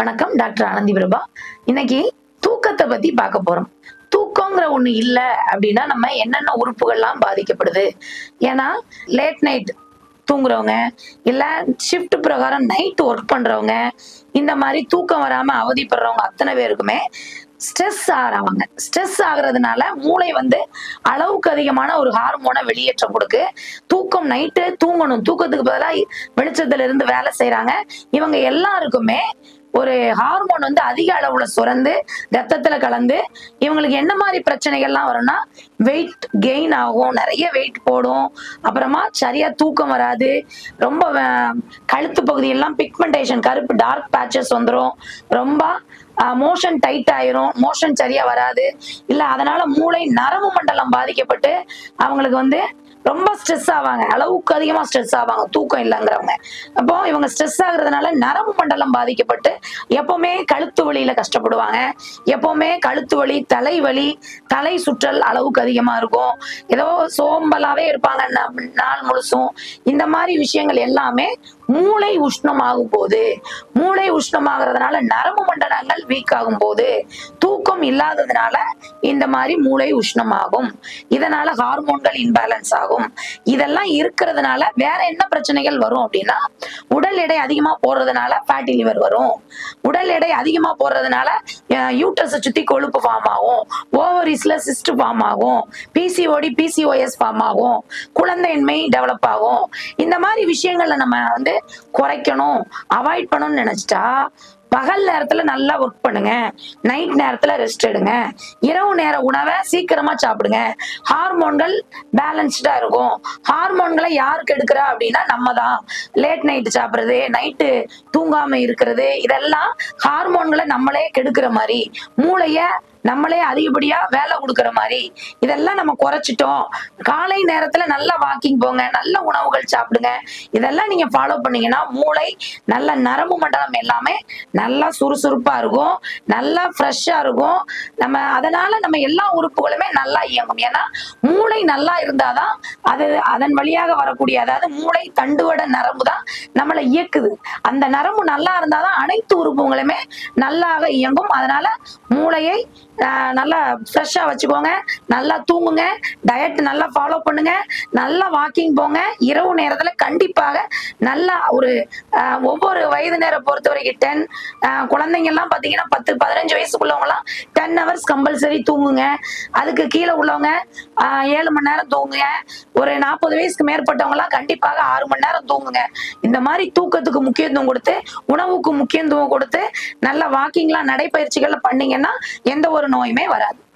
வணக்கம் டாக்டர் ஆனந்தி பிரபா. இன்னைக்கு தூக்கத்தை பத்தி பார்க்க போறோம். தூக்கங்கிற ஒண்ணு இல்ல அப்படின்னா நம்ம என்னென்ன உறுப்புகள்லாம் பாதிக்கப்படுது? ஏன்னா லேட் நைட் தூங்குறவங்க இல்ல ஷிஃப்ட் பிரகாரம் நைட் ஒர்க் பண்றவங்க இந்த மாதிரி தூக்கம் வராம அவதிப்படுறவங்க அத்தனை பேருக்குமே ஸ்ட்ரெஸ் ஆகிறாங்க ஸ்ட்ரெஸ் ஆகுறதுனால மூளை வந்து அளவுக்கு அதிகமான ஒரு ஹார்மோனை வெளியேற்றம் கொடுக்கு. தூக்கம் நைட்டு தூங்கணும். தூக்கத்துக்கு பதிலாக வெளிச்சத்துல இருந்து வேலை செய்கிறாங்க இவங்க எல்லாருக்குமே ஒரு ஹார்மோன் வந்து அதிக அளவுல சுரந்து ரத்தத்துல கலந்து இவங்களுக்கு என்ன மாதிரி பிரச்சனைகள்லாம் வரும்னா வெயிட் கெயின் ஆகும். நிறைய வெயிட் போடும். அப்புறமா சரியா தூக்கம் வராது. ரொம்ப கழுத்து பகுதியெல்லாம் பிக்மெண்டேஷன் கருப்பு டார்க் பேச்சஸ் வந்துடும் ரொம்ப மோஷன் டைட் ஆயிரும். மோஷன் சரியா வராது. இல்ல அதனால மூளை நரம்பு மண்டலம் பாதிக்கப்பட்டு அவங்களுக்கு வந்து ரொம்ப ஸ்ட்ரெஸ் ஆவாங்க. அளவுக்கு அதிகமா ஸ்ட்ரெஸ் ஆவாங்க. தூக்கம் இல்லைங்கிறவங்க. அப்போ இவங்க ஸ்ட்ரெஸ் ஆகுறதுனால நரம்பு மண்டலம் பாதிக்கப்பட்டு எப்பவுமே கழுத்து வலியில கஷ்டப்படுவாங்க. எப்பவுமே கழுத்து வலி தலைவலி தலை சுற்றல் அளவுக்கு அதிகமா இருக்கும். ஏதோ சோம்பலாவே இருப்பாங்க. நாள் முழுசும். இந்த மாதிரி விஷயங்கள் எல்லாமே மூளை உஷ்ணமாகும் போது மூளை உஷ்ணமாகிறதுனால நரம்பு மண்டலங்கள் வீக் ஆகும் போது தூக்கம் இல்லாததுனால இந்த மாதிரி மூளை உஷ்ணமாகும். இதனால ஹார்மோன்கள் இன்பேலன்ஸ் ஆகும். இதெல்லாம் இருக்கிறதுனால வேற என்ன பிரச்சனைகள் வரும் அப்படின்னா உடல் எடை அதிகமா போடுறதுனால ஃபேட்டி லிவர் வரும். உடல் எடை அதிகமா போடுறதுனால யூட்ரஸை சுத்தி கொழுப்பு ஃபார்ம் ஆகும். ஓவரிஸ்ல சிஸ்ட் ஃபார்ம் ஆகும். பிசிஓடி பிசிஓஎஸ் ஃபார்ம் ஆகும். குழந்தையின்மை டெவலப் ஆகும். இந்த மாதிரி விஷயங்களை நம்ம வந்து குறைக்கணும் அவாய்ட் பண்ணணும்னு நினைச்சிட்டா பகல் நேரத்துல நல்லா ஒர்க் பண்ணுங்க. நைட் நேரத்துல ரெஸ்ட் எடுங்க. இரவு நேர உணவை சீக்கிரமா சாப்பிடுங்க. ஹார்மோன்கள் பேலன்ஸ்டா இருக்கும். ஹார்மோன்களை யாருக்கு எடுக்கிறா அப்படின்னா நம்ம தான் லேட் நைட் சாப்பிட்றது நைட்டு தூங்காம இருக்கிறது இதெல்லாம் ஹார்மோன்களை நம்மளே கெடுக்கிற மாதிரி. மூளைய நம்மளே அதிகப்படியா வேலை கொடுக்கற மாதிரி. இதெல்லாம் நம்ம குறைச்சிட்டோம். காலை நேரத்துல நல்லா வாக்கிங் போங்க நல்ல உணவுகள் சாப்பிடுங்க. இதெல்லாம் நீங்க ஃபாலோ பண்ணீங்கன்னா மூளை நல்ல நரம்பு மண்டலம் எல்லாமே நல்லா சுறுசுறுப்பா இருக்கும். நல்லா ஃப்ரெஷ்ஷா இருக்கும். நம்ம அதனால நம்ம எல்லா உறுப்புகளுமே நல்லா இயங்கும். ஏன்னா மூளை நல்லா இருந்தாதான் அது அதன் வழியாக வரக்கூடிய அதாவது மூளை தண்டுவட நரம்பு தான் நம்மளை இயக்குது. அந்த நரம்பு நல்லா இருந்தாதான் அனைத்து உறுப்புகளுமே நல்லாக இயங்கும். அதனால மூளையை நல்லா ஃப்ரெஷ்ஷாக வச்சுக்கோங்க. நல்லா தூங்குங்க. டயட் நல்லா ஃபாலோ பண்ணுங்க. நல்லா வாக்கிங் போங்க. இரவு நேரத்தில் கண்டிப்பாக நல்லா ஒரு ஒவ்வொரு வயது நேரம் பொறுத்த வரைக்கும் டென் குழந்தைங்கள்லாம் பார்த்தீங்கன்னா பத்து பதினஞ்சு வயசுக்குள்ளவங்களாம் டென் ஹவர்ஸ் கம்பல்சரி தூங்குங்க. அதுக்கு கீழே உள்ளவங்க ஏழு மணி நேரம் தூங்குங்க. ஒரு நாற்பது வயசுக்கு மேற்பட்டவங்களாம் கண்டிப்பாக ஆறு மணி நேரம் தூங்குங்க. இந்த மாதிரி தூக்கத்துக்கு முக்கியத்துவம் கொடுத்து உணவுக்கு முக்கியத்துவம் கொடுத்து நல்லா வாக்கிங்லாம் நடைப்பயிற்சிகள் பண்ணீங்கன்னா எந்த ஒரு ஒரு நோயுமே வராது.